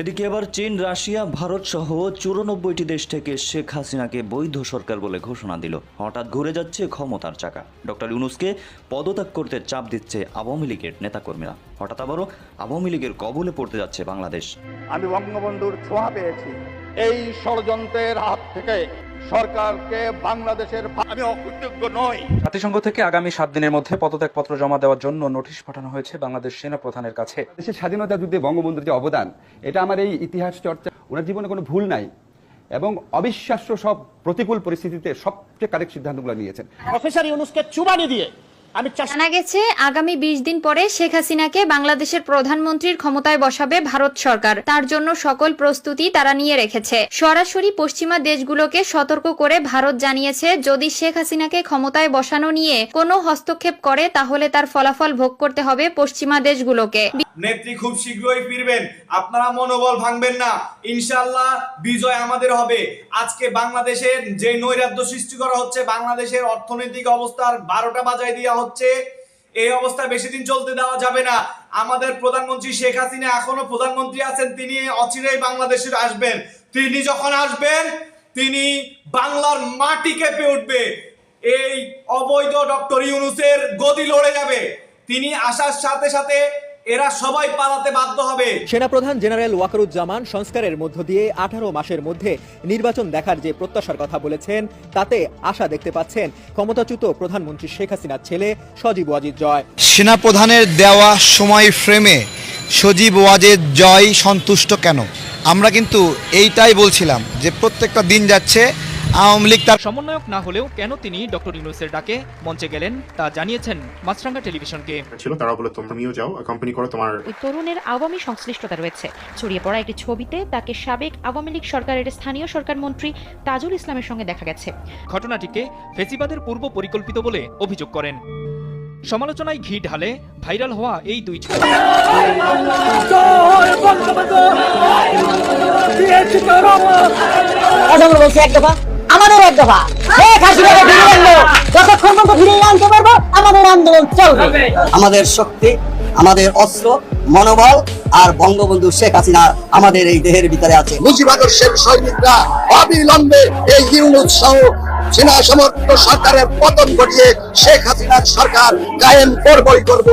এদিকে এবার চীন, রাশিয়া, ভারত সহ চুরানব্বইটি দেশ থেকে শেখ হাসিনাকে বৈধ সরকার বলে ঘোষণা দিল। হঠাৎ ঘুরে যাচ্ছে ক্ষমতার চাকা। ডক্টর ইউনুসকে পদত্যাগ করতে চাপ দিচ্ছে আওয়ামী লীগের নেতাকর্মীরা। হঠাৎ আবারও আওয়ামী লীগের কবলে পড়তে যাচ্ছে বাংলাদেশ। আমি বঙ্গবন্ধুর ছোঁয়া পেয়েছি। এই ষড়যন্ত্রের হাত থেকে সরকারকে বাংলাদেশের আমি অকৃতজ্ঞ নই। জাতিসংঘ থেকে আগামী সাত দিনের মধ্যে পদত্যাগপত্র জমা দেওয়ার জন্য নোটিশ পাঠানো হয়েছে বাংলাদেশ সেনা প্রধানের কাছে। দেশের স্বাধীনতা যুদ্ধে বঙ্গবন্ধুর যে অবদান এটা আমার এই ইতিহাস চর্চা ওনার জীবনে কোনো ভুল নাই এবং অবিশ্বাস্য সব প্রতিকূল পরিস্থিতিতে সবচেয়ে কারেক্ট সিদ্ধান্তগুলো নিয়েছেন। প্রফেসর ইউনুসকে চুবানি দিয়ে আমি জানা গেছে আগামী বিশ দিন পরে শেখ হাসিনাকে বাংলাদেশের প্রধানমন্ত্রীর ক্ষমতায় বসাবে ভারত সরকার। তার জন্য সকল প্রস্তুতি তারা নিয়ে রেখেছে। সরাসরি পশ্চিমা দেশগুলোকে সতর্ক করে ভারত জানিয়েছে যদি শেখ হাসিনাকে ক্ষমতায় বসানো নিয়ে কোনো হস্তক্ষেপ করে তাহলে তার ফলাফল ভোগ করতে হবে পশ্চিমা দেশগুলোকে। নেত্রী খুব শীঘ্রই ফিরবেন। আপনারা মনোবল ভাঙবেন না। ইনশাআল্লাহ বিজয় আমাদের হবে। আজকে বাংলাদেশের যে নৈরাজ্য সৃষ্টি করা হচ্ছে বাংলাদেশের অর্থনৈতিক অবস্থার বারোটা বাজায় দেওয়া হচ্ছে, এই অবস্থা বেশি দিন চলতে দেওয়া যাবে না। আমাদের প্রধানমন্ত্রী শেখ হাসিনা এখনও প্রধানমন্ত্রী আছেন, তিনি অচিরেই বাংলাদেশে আসবেন। তিনি যখন আসবেন, তিনি বাংলার মাটি কেঁপে উঠবে। এই অবৈধ ডক্টর ইউনুসের গদি লড়ে যাবে। তিনি আসার সাথে সাথে এরা সবাই পালাতে বাধ্য হবে। সেনাপ্রধান জেনারেল ওয়াকারুজ্জামান সংস্কারের মধ্য দিয়ে আঠারো মাসের মধ্যে নির্বাচন দেখার যে প্রত্যাশার কথা বলেছেন তাতে আশা দেখতে পাচ্ছেন ক্ষমতাচ্যুত প্রধানমন্ত্রী শেখ হাসিনার ছেলে সজীব ওয়াজিদ জয়। সেনাপ্রধানের দেওয়া সময় ফ্রেমে সজীব ওয়াজেদ জয় সন্তুষ্ট কেন? আমরা কিন্তু এইটাই বলছিলাম যে প্রত্যেকটা দিন যাচ্ছে আওয়ামী লীগ তার সমন্বয়ক না হলেও কেন তিনি ডক্টর ইউনুসের ডাকে মঞ্চে গেলেন তা জানিয়েছেন মাছরাঙ্গা টেলিভিশনকে। ছিল তারা বলে তুমিও যাও কোম্পানি করো তোমার ওই তরুণের আওয়ামী সংশ্লিষ্টতা রয়েছে। ছড়িয়ে পড়া একটি ছবিতে তাকে সাবেক আওয়ামী লীগ সরকারের স্থানীয় সরকার মন্ত্রী তাজুল ইসলামের সঙ্গে দেখা গেছে। ঘটনাটিকে ফেসিবাদের পূর্ব পরিকল্পিত বলে অভিযোগ করেন। সমালোচনায় ঘি ঢালে ভাইরাল হওয়া এই দুই ছবি। দফা। আমাদের এক দফা। শেখ হাসিনাকে ফিরিয়ে আনলো যতক্ষণ পর্যন্ত ফিরিয়ে আনতে পারব আমাদের আন্দোলন চলবে। আমাদের শক্তি আমাদের অস্ত্র মনোবল আর বঙ্গবন্ধু শেখ হাসিনা আমাদের এই দেহের ভিতরে আছে। মুজিবাদর্শের সৈনিকরা অবিলম্বে এই ইউনুস সহ সেনা সমর্থ সরকারের পতন ঘটিয়ে শেখ হাসিনার সরকার কায়েম করবই করব।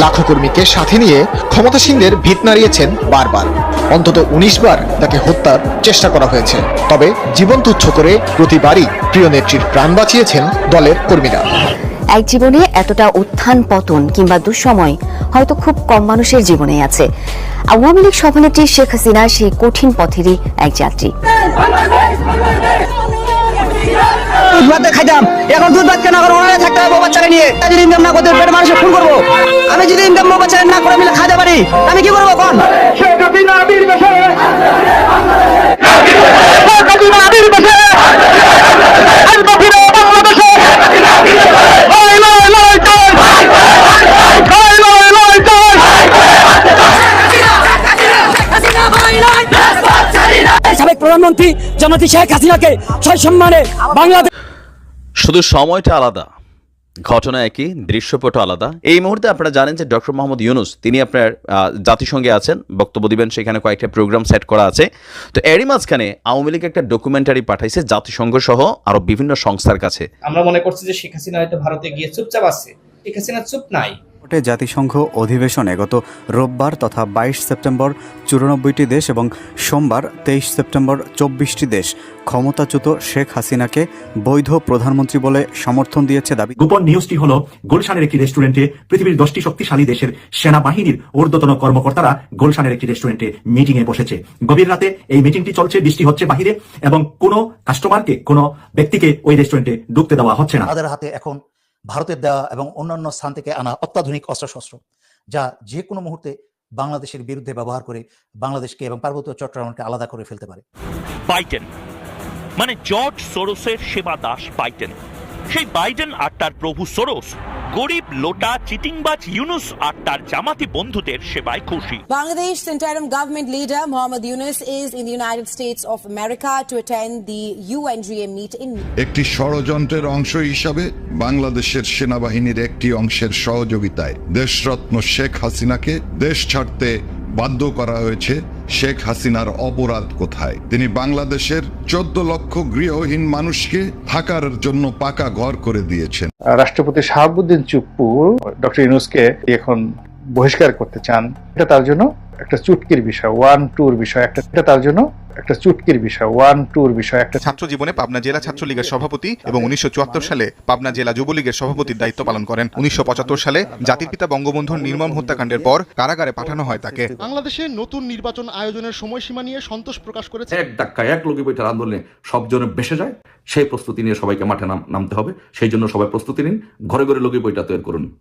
লাখো কর্মীকে সাথে নিয়ে ক্ষমতাসীনদের ভিত নাড়িয়েছেন বারবার। অন্তত উনিশ বার তাকে হত্যার চেষ্টা করা হয়েছে। তবে জীবন তুচ্ছ করে প্রতিবারই প্রিয় নেত্রীর প্রাণ বাঁচিয়েছেন দলের কর্মীরা। এক জীবনে এতটা উত্থান, পতন কিংবা দুঃসময় হয়তো খুব কম মানুষের জীবনে আছে। আওয়ামী লীগ সভানেত্রী শেখ হাসিনা সেই কঠিন পথেরই এক যাত্রী। দুধ ভাত খাইতাম। এখন দুধ ভাত কেন এখন ওনারা থাকতে হবে বাচ্চারা নিয়ে। যদি ইনকাম না করতে পেটে মানুষের খুন করব। আমি যদি ইনকাম না করে মিলে খাইতে পারি আমি কি করব সাবেক প্রধানমন্ত্রী জনতি শেখ হাসিনাকে ছয় সম্মানে বাংলাদেশ শুধু সময়টা আলাদা, ঘটনা একই দৃশ্যপট আলাদা। এই মুহূর্তে আপনারা জানেন যে ডক্টর মোহাম্মদ ইউনুস, তিনি আপনার জাতিসংঘে আছেন, বক্তব্য দিবেন, সেখানে কয়েকটা প্রোগ্রাম সেট করা আছে। তো এরই মাঝখানে আওয়ামী লীগ একটা ডকুমেন্টারি পাঠাইছে, জাতিসংঘ সহ আরও বিভিন্ন সংস্থার কাছে। আমরা মনে করছি যে শেখ হাসিনা হয়তো ভারতে গিয়ে চুপচাপ আছে। শেখ হাসিনা চুপ নাই। জাতিসংঘ অধিবেশনে গত রোববার তথা বাইশ সেপ্টেম্বর চুরানব্বইটি দেশ এবং সোমবার তেইশ সেপ্টেম্বর চব্বিশটি দেশ ক্ষমতাচ্যুত শেখ হাসিনাকে বৈধ প্রধানমন্ত্রী বলে সমর্থন দিয়েছে দাবি গোপন নিউজটি হলো গুলশানের একটি রেস্টুরেন্টে পৃথিবীর দশটি শক্তিশালী দেশের সেনাবাহিনীর ঊর্ধ্বতন কর্মকর্তারা গুলশানের একটি রেস্টুরেন্টে মিটিং এ বসেছে। গভীর রাতে এই মিটিংটি চলছে বৃষ্টি হচ্ছে বাহিরে এবং কোনো কাস্টমারকে কোনো ব্যক্তিকে ওই রেস্টুরেন্টে ঢুকতে দেওয়া হচ্ছে না। আমাদের হাতে এখন ভারতের দেওয়া এবং অন্যান্য স্থান থেকে আনা অত্যাধুনিক অস্ত্রশস্ত্র, যা যে কোনো মুহূর্তে বাংলাদেশের বিরুদ্ধে ব্যবহার করে বাংলাদেশকে এবং পার্বত্য চট্টগ্রামকে আলাদা করে ফেলতে পারে। বাইটেন মানে জর্জ সোরসের সেবা দাস বাইটেন। সেই বাইডেন আর তার প্রভু সোরস গরিব লোটা চিটিংবাজ ইউনুস আর তার জামাতি বন্ধুদের সেবায় খুশি। Bangladesh's interim government leader Mohammad Yunus is in the United States of America to attend the UNGA meet in একটি ষড়যন্ত্রের অংশ হিসাবে বাংলাদেশের সেনাবাহিনীর একটি অংশের সহযোগিতায় দেশরত্ন শেখ হাসিনাকে দেশ ছাড়তে বাধ্য করা হয়েছে শেখ হাসিনার অপরাধ কোথায়? তিনি বাংলাদেশের চোদ্দ লক্ষ গৃহহীন মানুষকে থাকার জন্য পাকা ঘর করে দিয়েছেন। রাষ্ট্রপতি শাহাবুদ্দিন চুপ্পু ডক্টর ইউনুসকে এখন বহিষ্কার করতে চান। এটা তার জন্য একটা চুটকির বিষয় ওয়ান টুর বিষয়, একটা এটা তার জন্য একটা চুটকির বিষয় ওয়ান টুর বিষয় একটা ছাত্র জীবনে পাবনা জেলা ছাত্রলীগের সভাপতি এবং উনিশশো সালে পাবনা জেলা যুবলীগের সভাপতির দায়িত্ব পালন করেন। উনিশশো পঁচাত্তর সালে জাতির পিতা বঙ্গবন্ধুর নির্মম হত্যাকাণ্ডের পর কারাগারে পাঠানো হয় তাকে। বাংলাদেশে নতুন নির্বাচন আয়োজনের সময়সীমা নিয়ে সন্তোষ প্রকাশ করেছে। এক ধাক্কা এক লোকে বইটার আন্দোলনে সবজনে বেসে যায়। সেই প্রস্তুতি নিয়ে সবাইকে মাঠে নাম- নামতে হবে। সেই জন্য সবাই প্রস্তুতি নিন। ঘরে ঘরে লোকে বইটা তৈরি করুন।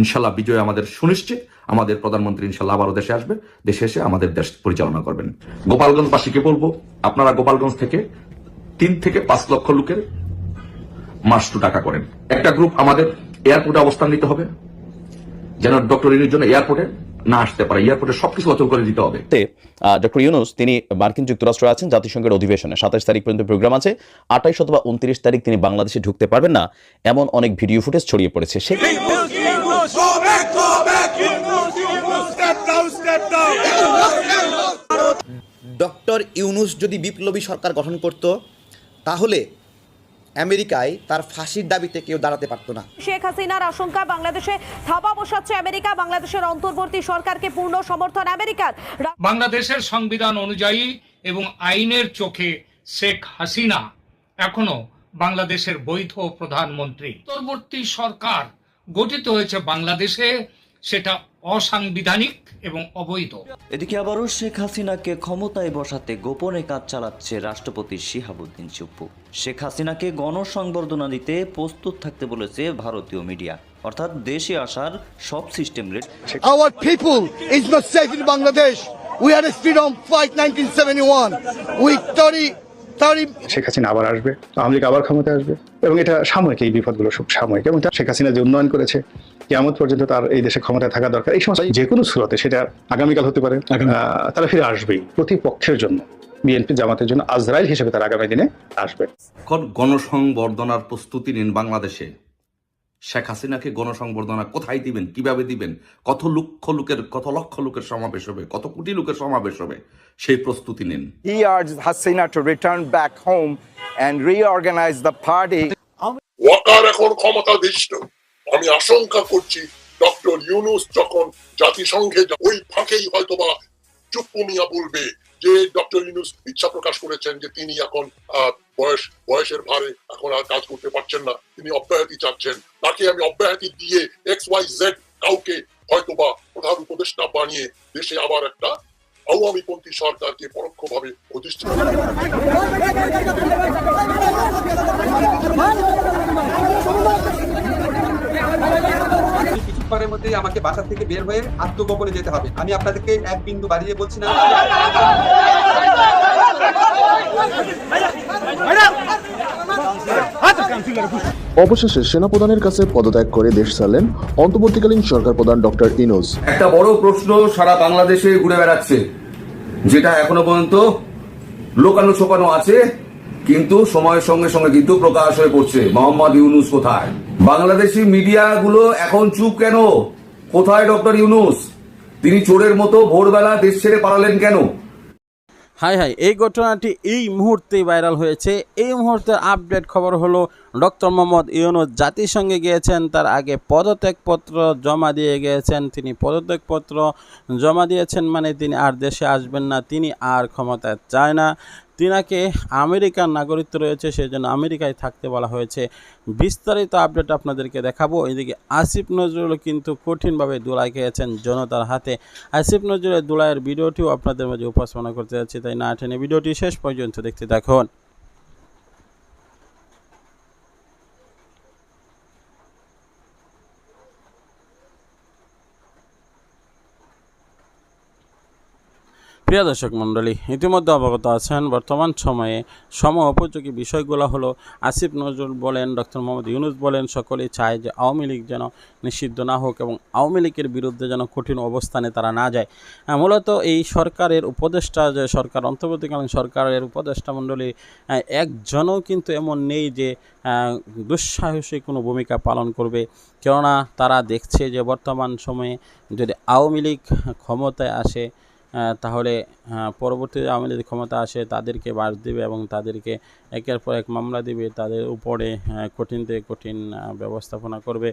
ইনশাল্লাহ বিজয় আমাদের সুনিশ্চিত। আমাদের প্রধানমন্ত্রী ইনশাল্লাহ আবারও দেশে আসবে। দেশে এসে আমাদের দেশ পরিচালনা করবেন। গোপালগঞ্জ গোপালগঞ্জবাসীকে বলব, আপনারা গোপালগঞ্জ থেকে তিন থেকে পাঁচ লক্ষ লোকের মাস টু টাকা করেন। একটা গ্রুপ আমাদের এয়ারপোর্টে অবস্থান নিতে হবে, যেন ডক্টর ইনুর জন্য এয়ারপোর্টে না আসতে পারে। এয়ারপোর্টে করে হবে। ডক্টর ইউনুস, তিনি মার্কিন যুক্তরাষ্ট্রে আছেন, জাতিসংঘের অধিবেশনে। সাতাশ তারিখ পর্যন্ত প্রোগ্রাম আছে। আঠাইশ অথবা উনত্রিশ তারিখ তিনি বাংলাদেশে ঢুকতে পারবেন না। এমন অনেক ভিডিও ফুটেজ ছড়িয়ে পড়েছে। সে ডক্টর ইউনুস যদি বিপ্লবী সরকার গঠন করত তাহলে আমেরিকায় তার ফাঁসির দাবিতে কেউ দাঁড়াতে পারতো না। শেখ হাসিনার আশঙ্কা বাংলাদেশে থাবা বসাচ্ছে আমেরিকা বাংলাদেশের অন্তর্বর্তী সরকারকে পূর্ণ সমর্থন আমেরিকার। বাংলাদেশের সংবিধান অনুযায়ী এবং আইনের চোখে শেখ হাসিনা এখনও বাংলাদেশের বৈধ প্রধানমন্ত্রী। অন্তর্বর্তী সরকার গঠিত হয়েছে বাংলাদেশে সেটা অসাংবিধানিক এবং অবৈধ এদিকে আবারও শেখ হাসিনাকে ক্ষমতায় বসাতে গোপনে কাজ চালাচ্ছে রাষ্ট্রপতি শিহাবুদ্দিন চুপ্পু শেখ হাসিনাকে গণসংবর্ধনা দিতে প্রস্তুত থাকতে বলেছে ভারতীয় মিডিয়া অর্থাৎ দেশে আসার সব system rate Our people is not safe in Bangladesh. We had a freedom fight 1971. We 30, 30 Sheikh Hasina আবার আসবে আওয়ামী লীগ আবার ক্ষমতায় আসবে এবং এটা সাময়িক এই বিপদগুলো সব সাময়িক এবং তা- শেখ হাসিনা যে উন্নয়ন করেছে কেমন পর্যন্ত তার এই দেশে ক্ষমতায় থাকা দরকার এই সমস্ত যে কোনো স্রোতে সেটা আগামীকাল হতে পারে তারা ফিরে আসবেই প্রতিপক্ষের জন্য বিএনপি জামাতের জন্য আজরাইল হিসেবে তার আগামী দিনে আসবে। গণসংবর্ধনার প্রস্তুতি নিন বাংলাদেশে। শেখ হাসিনাকে গণসংবর্ধনা কোথায় দিবেন কীভাবে দিবেন? কত লক্ষ লোকের কত লক্ষ লোকের সমাবেশ হবে? কত কোটি লোকের সমাবেশ হবে? সেই প্রস্তুতি নিন। He urged Hasina to return back home and reorganize the party. Waker এখন ক্ষমতাধীষ্ট আমি আশঙ্কা করছি ডক্টর ইউনুস যখন জাতিসংঘে ওই ফাঁকেই হয়তোবা চুপ্পু মিয়া বলবে। যে ডক্টর ইউনুস ইচ্ছা প্রকাশ করেছেন যে তিনি এখন বয়স বয়সের ভারে এখন আর কাজ করতে পারছেন না তিনি অব্যাহতি চাচ্ছেন তাকে আমি অব্যাহতি দিয়ে এক্স ওয়াই জেড কাউকে হয়তোবা প্রধান উপদেষ্টা বানিয়ে দেশে আবার একটা আওয়ামীপন্থী সরকারকে পরোক্ষভাবে প্রতিষ্ঠিত কিছুক্ষণের মধ্যেই আমাকে বাসা থেকে বের হয়ে আত্মগোপনে যেতে হবে। আমি আপনাদেরকে এক বিন্দু বাড়িয়ে বলছি না। অবশেষে সেনাপ্রধানের কাছে পদত্যাগ করে দেশ ছাড়লেন অন্তর্বর্তীকালীন সরকার প্রধান ডক্টর ইনোজ একটা বড় প্রশ্ন সারা বাংলাদেশে ঘুরে বেড়াচ্ছে যেটা এখনও পর্যন্ত লোকানো ছোকানো আছে কিন্তু সময়ের সঙ্গে সঙ্গে কিন্তু প্রকাশ হয়ে পড়ছে। মোহাম্মদ ইউনুস কোথায়? বাংলাদেশি মিডিয়াগুলো এখন চুপ কেন? কোথায় ডক্টর ইউনুস? তিনি চোরের মতো ভোরবেলা দেশ ছেড়ে পালালেন কেন? হাই হাই, এই ঘটনাটি এই মুহূর্তে ভাইরাল হয়েছে। এই মুহূর্তের আপডেট খবর হলো, ডক্টর মোহাম্মদ ইউনুস জাতিসংঘে গিয়েছেন, তার আগে পদত্যাগপত্র জমা দিয়ে গিয়েছেন। তিনি পদত্যাগপত্র জমা দিয়েছেন মানে তিনি আর দেশে আসবেন না, তিনি আর ক্ষমতায় চায় না। তিনাকে আমেরিকার নাগরিকত্ব রয়েছে সেই জন্য আমেরিকায় থাকতে বলা হয়েছে। বিস্তারিত আপডেট আপনাদেরকে দেখাবো। এদিকে আসিফ নজরুল কিন্তু কঠিনভাবে দোলাই খেয়েছেন জনতার হাতে। আসিফ নজরুলের দোলাইয়ের ভিডিওটিও আপনাদের মাঝে উপাসনা করতে যাচ্ছি, তাই না? ভিডিওটি শেষ পর্যন্ত দেখতে দেখুন প্রিয় দর্শক মণ্ডলী ইতিমধ্যে অবগত আছেন বর্তমান সময়ে সম উপযোগী বিষয়গুলো হলো আসিফ নজরুল বলেন ডক্টর মোহাম্মদ ইউনুস বলেন সকলেই চায় যে আওয়ামী লীগ যেন নিষিদ্ধ না হোক এবং আওয়ামী লীগের বিরুদ্ধে যেন কঠিন অবস্থানে তারা না যায়। মূলত এই সরকারের উপদেষ্টা যে সরকার অন্তর্বর্তীকালীন সরকারের উপদেষ্টা মণ্ডলী একজনও কিন্তু এমন নেই যে আহ, দুঃসাহসী কোনো ভূমিকা পালন করবে। কেননা তারা দেখছে যে বর্তমান সময়ে যদি আওয়ামী লীগ ক্ষমতায় আসে তাহলে পরবর্তীতে আওয়ামী লীগ ক্ষমতা আসে তাদেরকে বাস দেবে এবং তাদেরকে একের পর এক মামলা দিবে, তাদের উপরে কঠিন থেকে কঠিন ব্যবস্থাপনা করবে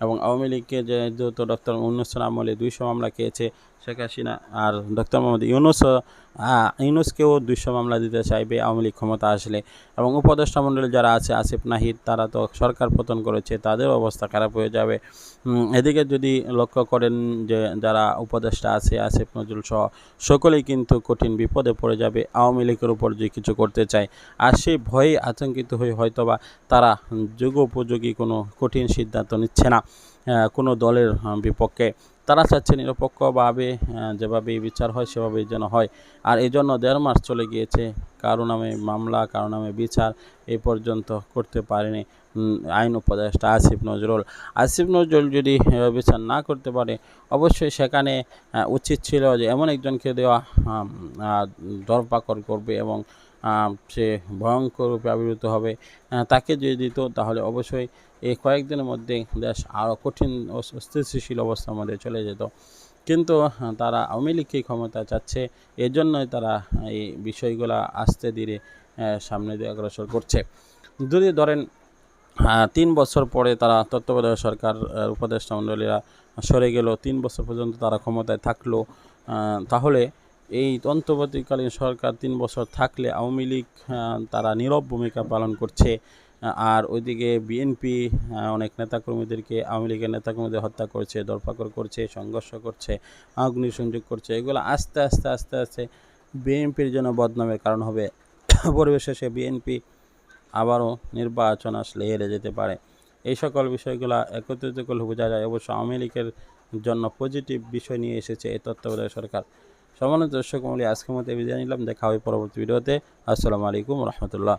এবং আওয়ামী লীগকে যেহেতু ডক্টর উন্নসন আমলে দুইশো মামলা খেয়েছে শেখ হাসিনা আর ডক্টর মোহাম্মদ ইউনুসও আহ, ইউনুসকেও দুইশো মামলা দিতে চাইবে আওয়ামী লীগ ক্ষমতা আসলে। এবং উপদেষ্টা মণ্ডলী যারা আছে আসিফ নাহিদ তারা তো সরকার পতন করেছে তাদের অবস্থা খারাপ হয়ে যাবে। এদিকে যদি লক্ষ্য করেন যে যারা উপদেষ্টা আছে আসিফ নজরুল সহ সকলেই কিন্তু কঠিন বিপদে পড়ে যাবে। আওয়ামী লীগের উপর যে কিছু করতে চায় আর সেই ভয়ে আতঙ্কিত হয়ে হয়তোবা তারা যুগোপযোগী কোনো কঠিন সিদ্ধান্ত নিচ্ছে না কোনো দলের বিপক্ষে। তারা চাচ্ছে নিরপেক্ষভাবে যেভাবে বিচার হয় সেভাবেই যেন হয়। আর এই জন্য দেড় মাস চলে গিয়েছে, কারও নামে মামলা, কারও নামে বিচার এই পর্যন্ত করতে পারেনি। আইন উপদেষ্টা আসিফ নজরুল। আসিফ নজরুল যদি বিচার না করতে পারে, অবশ্যই সেখানে উচিত ছিল যে এমন একজনকে দেওয়া দরপাকড় করবে এবং সে ভয়ঙ্কর রূপে আবির্ভূত হবে। তাকে যদি দিত তাহলে অবশ্যই এই কয়েকদিনের মধ্যে দেশ আরও কঠিন ও অস্থিতিশীল অবস্থার মধ্যে চলে যেত। কিন্তু তারা আওয়ামী লীগকে ক্ষমতা চাচ্ছে এর জন্যই তারা এই বিষয়গুলো আস্তে ধীরে সামনে দিয়ে অগ্রসর করছে। যদি ধরেন তিন বছর পরে তারা তত্ত্বাবধায়ক সরকার উপদেষ্টা মণ্ডলীরা সরে গেল, তিন বছর পর্যন্ত তারা ক্ষমতায় থাকল তাহলে এই অন্তর্বর্তীকালীন সরকার তিন বছর থাকলে আওয়ামী লীগ তারা নীরব ভূমিকা পালন করছে। আর ওইদিকে বিএনপি অনেক নেতাকর্মীদেরকে, আওয়ামী লীগের নেতাকর্মীদের হত্যা করছে দরপাকড় করছে, সংঘর্ষ করছে অগ্নিসংযোগ করছে, এগুলো আস্তে আস্তে আস্তে আস্তে বিএনপির জন্য বদনামের কারণ হবে। পরিবেশে সে বিএনপি আবারও নির্বাচন আসলে হেরে যেতে পারে। এই সকল বিষয়গুলো একত্রিত করলে বোঝা যায়, অবশ্য আওয়ামী লীগের জন্য পজিটিভ বিষয় নিয়ে এসেছে এই তত্ত্বাবধায়ক সরকার। সমানিত দর্শক মূল্য আজকের মধ্যে বিদায় নিলাম। দেখা হবে পরবর্তী ভিডিওতে। আসসালামু আলাইকুম রহমতুল্লাহ।